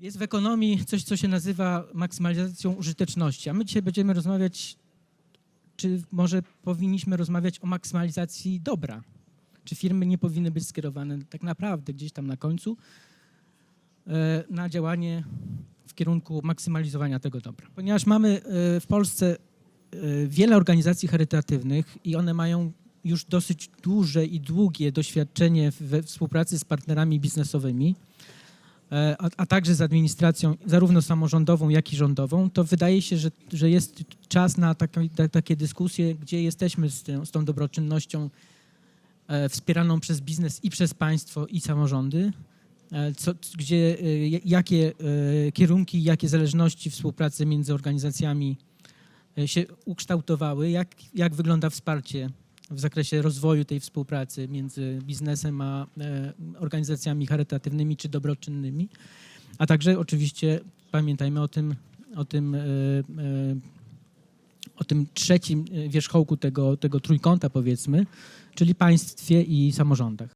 Jest w ekonomii coś, co się nazywa maksymalizacją użyteczności, a my dzisiaj będziemy rozmawiać, czy może powinniśmy rozmawiać o maksymalizacji dobra. Czy firmy nie powinny być skierowane tak naprawdę gdzieś tam na końcu e, na działanie w kierunku maksymalizowania tego dobra. Ponieważ mamy e, w Polsce e, wiele organizacji charytatywnych i one mają już dosyć duże i długie doświadczenie we współpracy z partnerami biznesowymi, a, a także z administracją zarówno samorządową, jak i rządową, to wydaje się, że, że jest czas na taka, ta, takie dyskusje, gdzie jesteśmy z, tą- z tą dobroczynnością e, wspieraną przez biznes i przez państwo i samorządy, e, co, gdzie, e, jakie e, kierunki, jakie zależności współpracy między organizacjami e, się ukształtowały, jak, jak wygląda wsparcie w zakresie rozwoju tej współpracy między biznesem a e, organizacjami charytatywnymi czy dobroczynnymi, a także oczywiście pamiętajmy o tym, o tym, e, e, o tym trzecim wierzchołku tego, tego trójkąta powiedzmy, czyli państwie i samorządach.